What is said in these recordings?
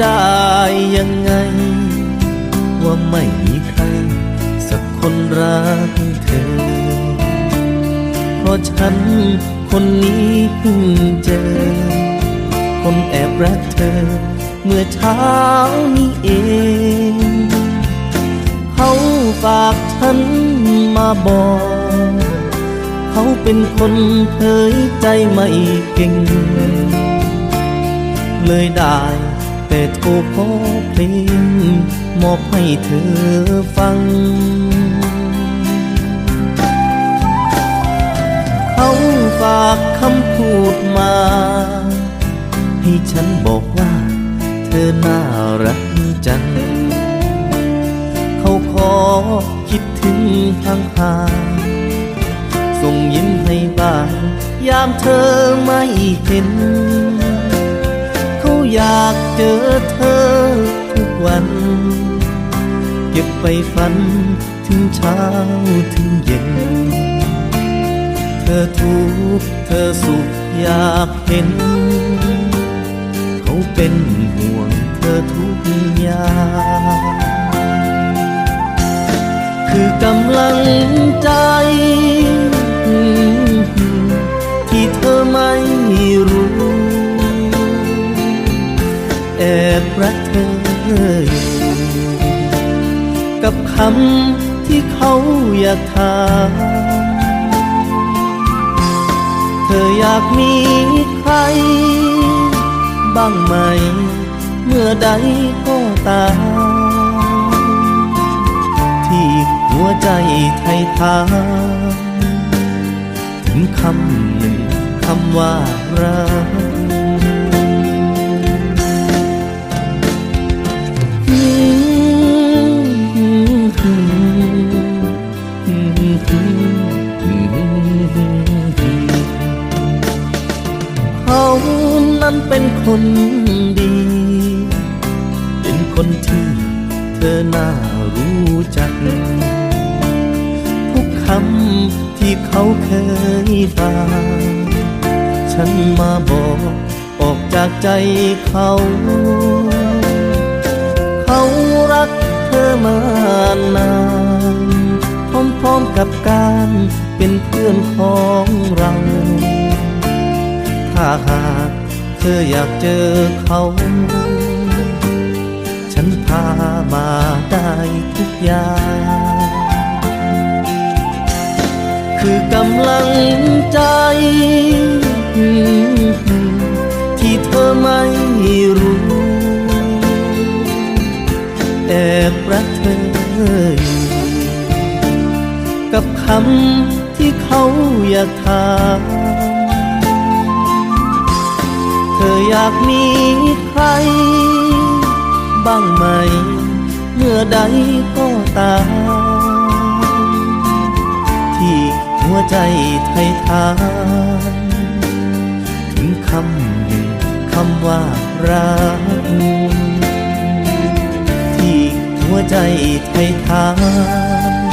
ได้ยังไง ว่าไม่มีใคร สักคนรักเธอ เพราะฉันคนนี้เพิ่งเจอ คนแอบรักเธอ เมื่อเช้านี้เอง เขาฝากฉันมาบอก เขาเป็นคนเผยใจไม่เก่ง เลยได้ แต่โทรขอเพลงมอบให้เธอฟัง เขาฝากคำพูดมา ให้ฉันบอกว่าเธอน่ารักจัง เขาขอคิดถึงทางหางส่งยิ้มให้บ้างยามเธอไม่เห็น อยากเจอเธอทุกวัน เก็บไปฝันถึงเช้าถึงเย็น เธอทุกเธอสุขอยากเห็น เขาเป็นห่วงเธอทุกอย่างคือกำลัง กับคำที่เขาอยากถามเธออยากมีใคร บ้างไหม เมื่อใดก็ตามที่หัวใจไทยทานถึงคำหนึ่งคำว่ารัก เขานั้นเป็นคนดี เป็นคนที่เธอน่ารู้จัก ทุกคำที่เขาเคยฟังฉันมาบอกออกจากใจเขา เขารักเธอมานาน มกับการเป็นเพื่อนของเรา ถ้าหากเธออยากเจอเขา ฉันพามาได้ทุกอย่าง คือกำลังใจ กับคำที่เขาอยากถามเธออยากมีใคร บ้างไหม เมื่อใดก็ตาม ที่หัวใจไทยทานถึงคำหนึ่งคำว่ารักที่หัวใจไทยทาน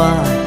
ถึ